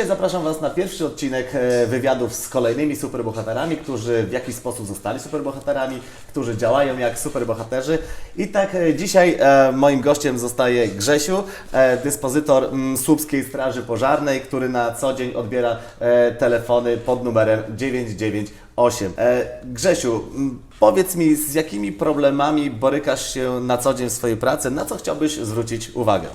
Dzisiaj zapraszam Was na pierwszy odcinek e, wywiadów z kolejnymi superbohaterami, którzy w jakiś sposób zostali superbohaterami, którzy działają jak superbohaterzy. I tak e, dzisiaj e, moim gościem zostaje Grzesiu, dyspozytor mm, Słupskiej Straży Pożarnej, który na co dzień odbiera telefony pod numerem 998. E, Grzesiu, mm, powiedz mi, z jakimi problemami borykasz się na co dzień w swojej pracy, na co chciałbyś zwrócić uwagę?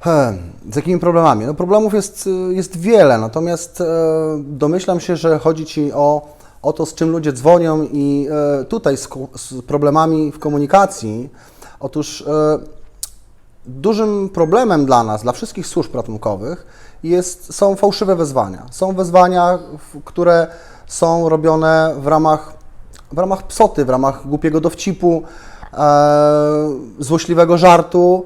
Hmm, z jakimi problemami? No problemów jest, y, jest wiele, natomiast e, domyślam się, że chodzi Ci o, o to, z czym ludzie dzwonią i e, tutaj z, z problemami w komunikacji. Otóż e, dużym problemem dla nas, dla wszystkich służb ratunkowych jest, są fałszywe wezwania. Są wezwania, które są robione w ramach, w ramach psoty, w ramach głupiego dowcipu, złośliwego żartu.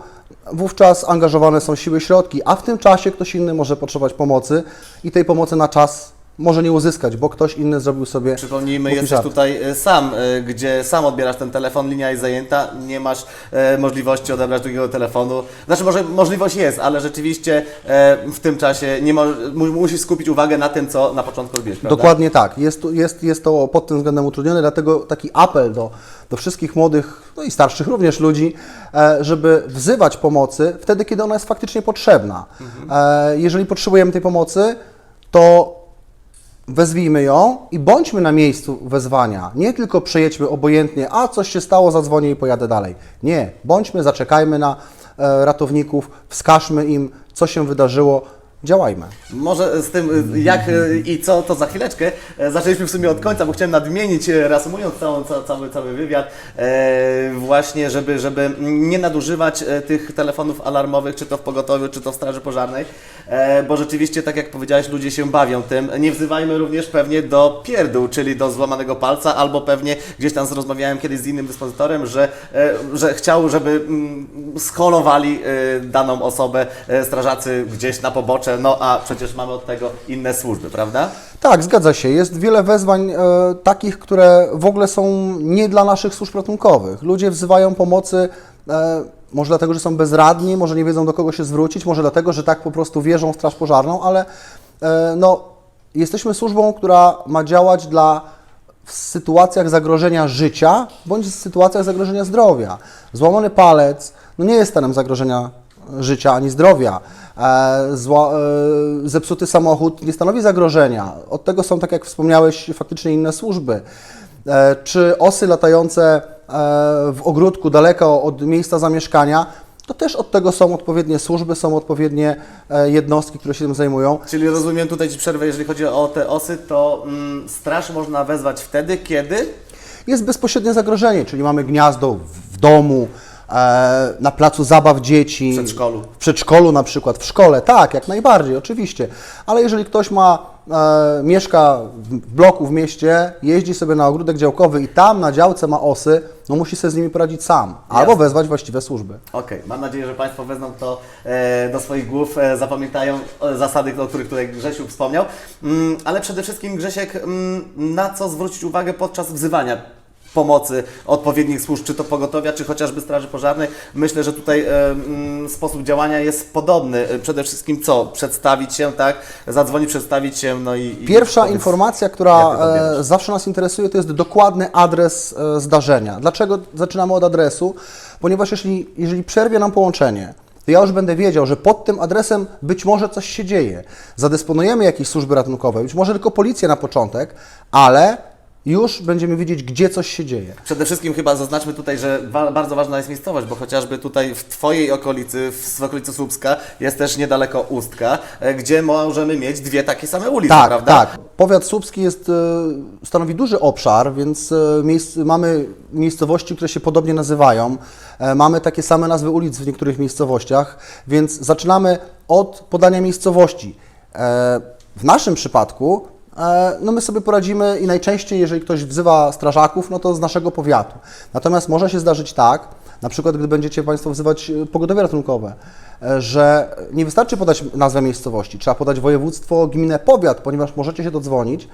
Wówczas angażowane są siły, środki, a w tym czasie ktoś inny może potrzebować pomocy i tej pomocy na czas może nie uzyskać, bo ktoś inny zrobił sobie. Przypomnijmy, jesteś żart. tutaj e, sam, e, gdzie sam odbierasz ten telefon, linia jest zajęta, nie masz e, możliwości odebrać drugiego telefonu. Znaczy, może możliwość jest, ale rzeczywiście w tym czasie nie mo- musisz skupić uwagę na tym, co na początku prawda? Dokładnie tak. Jest, jest, jest to pod tym względem utrudnione, dlatego taki apel do, do wszystkich młodych, no i starszych również ludzi, żeby wzywać pomocy wtedy, kiedy ona jest faktycznie potrzebna. E, Jeżeli potrzebujemy tej pomocy, to wezwijmy ją i bądźmy na miejscu wezwania. Nie tylko przejedźmy obojętnie, a coś się stało, zadzwonię i pojadę dalej. Nie, bądźmy, zaczekajmy na e, ratowników, wskażmy im, co się wydarzyło, działajmy. Może z tym, jak y, i co, to za chwileczkę. E, Zaczęliśmy w sumie od końca, bo chciałem nadmienić, e, reasumując całą, ca, cały, cały wywiad, e, właśnie, żeby, żeby nie nadużywać e, tych telefonów alarmowych, czy to w pogotowiu, czy to w Straży Pożarnej, e, bo rzeczywiście, tak jak powiedziałeś, ludzie się bawią tym. Nie wzywajmy również pewnie do pierdół, czyli do złamanego palca, albo pewnie gdzieś tam rozmawiałem kiedyś z innym dyspozytorem, że, e, że chciał, żeby mm, skolowali e, daną osobę e, strażacy gdzieś na pobocze, no a przecież mamy od tego inne służby, prawda? Tak, zgadza się. Jest wiele wezwań e, takich, które w ogóle są nie dla naszych służb ratunkowych. Ludzie wzywają pomocy e, może dlatego, że są bezradni, może nie wiedzą do kogo się zwrócić, może dlatego, że tak po prostu wierzą w Straż Pożarną, ale e, no, jesteśmy służbą, która ma działać dla w sytuacjach zagrożenia życia bądź w sytuacjach zagrożenia zdrowia. Złamany palec no nie jest stanem zagrożenia życia ani zdrowia. E, zła, e, zepsuty samochód nie stanowi zagrożenia. Od tego są, tak jak wspomniałeś, faktycznie inne służby. E, czy osy latające w ogródku daleko od miejsca zamieszkania, to też od tego są odpowiednie służby, są odpowiednie jednostki, które się tym zajmują. Czyli rozumiem tutaj Ci przerwę, jeżeli chodzi o te osy, to mm, straż można wezwać wtedy, kiedy jest bezpośrednie zagrożenie, czyli mamy gniazdo w- domu, na placu zabaw dzieci. W przedszkolu. W przedszkolu na przykład, w szkole, tak, jak najbardziej, oczywiście. Ale jeżeli ktoś ma, e, mieszka w bloku w mieście, jeździ sobie na ogródek działkowy i tam na działce ma osy, no musi sobie z nimi poradzić sam. Albo Jasne. wezwać właściwe służby. Okej, mam nadzieję, że Państwo wezmą to e, do swoich głów, e, zapamiętają e, zasady, o których tutaj Grzesiu wspomniał. Mm, ale przede wszystkim, Grzesiek, mm, na co zwrócić uwagę podczas wzywania pomocy odpowiednich służb, czy to pogotowia, czy chociażby Straży Pożarnej. Myślę, że tutaj e, mm, sposób działania jest podobny. E, Przede wszystkim co? Przedstawić się, tak? Zadzwonić, przedstawić się, no i... i Pierwsza powiedz- informacja, która e, zawsze nas interesuje, to jest dokładny adres e, zdarzenia. Dlaczego zaczynamy od adresu? Ponieważ jeśli, jeżeli przerwie nam połączenie, to ja już będę wiedział, że pod tym adresem być może coś się dzieje. Zadysponujemy jakieś służby ratunkowe, być może tylko policję na początek, ale już będziemy wiedzieć, gdzie coś się dzieje. Przede wszystkim chyba zaznaczmy tutaj, że wa- bardzo ważna jest miejscowość, bo chociażby tutaj w Twojej okolicy, w, okolicy Słupska, jest też niedaleko Ustka, e, gdzie możemy mieć dwie takie same ulice, Tak, prawda? tak. Powiat słupski jest, e, stanowi duży obszar, więc e, miejsc, mamy miejscowości, które się podobnie nazywają. Mamy takie same nazwy ulic w niektórych miejscowościach, więc zaczynamy od podania miejscowości. W naszym przypadku no my sobie poradzimy i najczęściej, jeżeli ktoś wzywa strażaków, no to z naszego powiatu. Natomiast może się zdarzyć tak, na przykład gdy będziecie Państwo wzywać e, pogodowie ratunkowe, e, że nie wystarczy podać nazwę miejscowości, trzeba podać województwo, gminę, powiat, ponieważ możecie się dodzwonić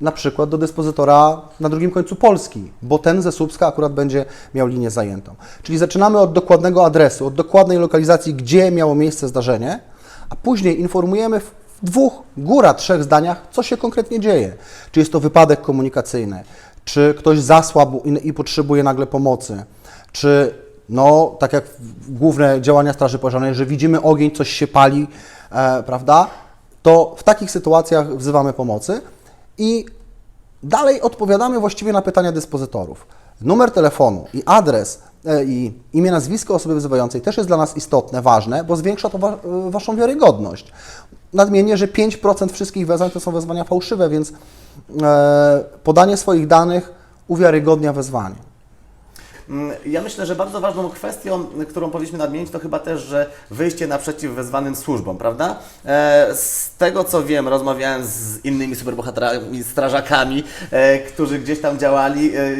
na przykład do dyspozytora na drugim końcu Polski, bo ten ze Słupska akurat będzie miał linię zajętą. Czyli zaczynamy od dokładnego adresu, od dokładnej lokalizacji, gdzie miało miejsce zdarzenie, a później informujemy w dwóch, góra trzech zdaniach, co się konkretnie dzieje. Czy jest to wypadek komunikacyjny, czy ktoś zasłabł i, i potrzebuje nagle pomocy, czy no, tak jak główne działania Straży Pożarnej, że widzimy ogień, coś się pali, e, prawda? To w takich sytuacjach wzywamy pomocy i Dalej odpowiadamy właściwie na pytania dyspozytorów. Numer telefonu i adres e, i imię, nazwisko osoby wzywającej też jest dla nas istotne, ważne, bo zwiększa to wa e, Waszą wiarygodność. Nadmienię, że 5% wszystkich wezwań to są wezwania fałszywe, więc e, podanie swoich danych uwiarygodnia wezwanie. Mm, Ja myślę, że bardzo ważną kwestią, którą powinniśmy nadmienić, to chyba też, że wyjście naprzeciw wezwanym służbom, prawda? E, Z tego co wiem, rozmawiałem z innymi superbohaterami, strażakami, e, którzy gdzieś tam działali e,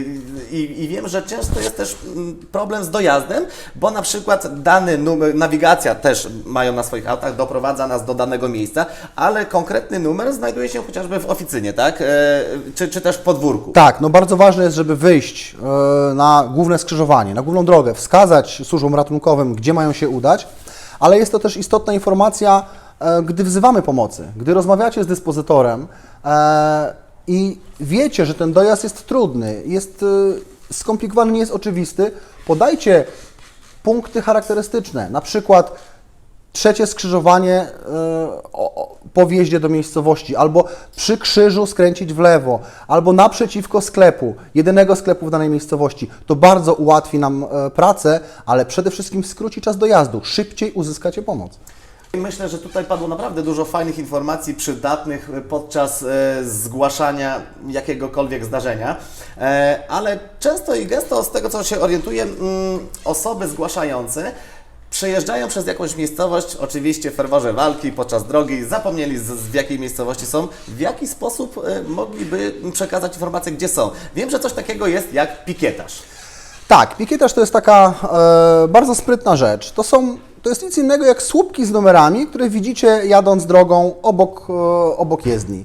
i, wiem, że często jest też mm, problem z dojazdem, bo na przykład dany numer, nawigacja też mają na swoich autach, doprowadza nas do danego miejsca, ale konkretny numer znajduje się chociażby w oficynie, tak? Czy, czy też w podwórku. Tak, no bardzo ważne jest, żeby wyjść na główne skrzyżowanie, na główną drogę, wskazać służbom ratunkowym, gdzie mają się udać, ale jest to też istotna informacja, e, gdy wzywamy pomocy, gdy rozmawiacie z dyspozytorem e, i wiecie, że ten dojazd jest trudny, jest e, skomplikowany, nie jest oczywisty, podajcie punkty charakterystyczne, na przykład trzecie skrzyżowanie e, po wjeździe do miejscowości, albo przy krzyżu skręcić w lewo, albo naprzeciwko sklepu, jedynego sklepu w danej miejscowości. To bardzo ułatwi nam e, pracę, ale przede wszystkim skróci czas dojazdu. Szybciej uzyskacie pomoc. Myślę, że tutaj padło naprawdę dużo fajnych informacji przydatnych podczas e, zgłaszania jakiegokolwiek zdarzenia, ale często i gęsto z tego co się orientuję, mm, osoby zgłaszające przejeżdżają przez jakąś miejscowość, oczywiście w ferworze walki, podczas drogi, zapomnieli z, z w jakiej miejscowości są, w jaki sposób e, mogliby przekazać informacje, gdzie są. Wiem, że coś takiego jest jak pikietarz. Tak, pikietarz to jest taka e, bardzo sprytna rzecz. To, są, to jest nic innego jak słupki z numerami, które widzicie jadąc drogą obok, e, obok jezdni.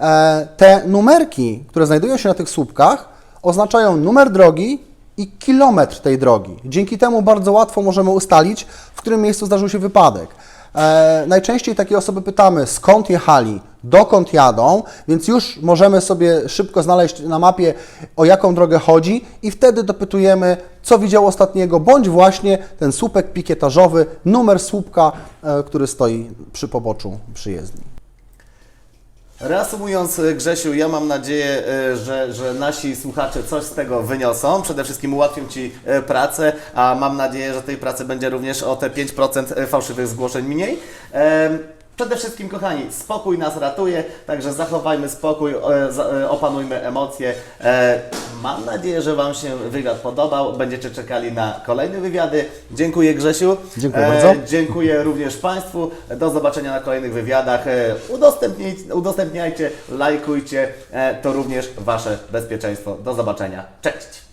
E, te numerki, które znajdują się na tych słupkach, oznaczają numer drogi i kilometr tej drogi. Dzięki temu bardzo łatwo możemy ustalić, w którym miejscu zdarzył się wypadek. E, najczęściej takie osoby pytamy, skąd jechali, dokąd jadą, więc już możemy sobie szybko znaleźć na mapie, o jaką drogę chodzi i wtedy dopytujemy, co widział ostatniego, bądź właśnie ten słupek pikietażowy, numer słupka, e, który stoi przy poboczu przyjezdni. Reasumując, e, Grzesiu, ja mam nadzieję, e, że, że nasi słuchacze coś z tego wyniosą. Przede wszystkim ułatwią Ci e, pracę, a mam nadzieję, że tej pracy będzie również o te 5% fałszywych zgłoszeń mniej. Przede wszystkim, kochani, spokój nas ratuje, także zachowajmy spokój, opanujmy emocje. E, Mam nadzieję, że Wam się wywiad podobał. Będziecie czekali na kolejne wywiady. Dziękuję, Grzesiu. Dziękuję bardzo. Dziękuję również Państwu. Do zobaczenia na kolejnych wywiadach. E, Udostępnij, udostępniajcie, lajkujcie. E, To również Wasze bezpieczeństwo. Do zobaczenia. Cześć!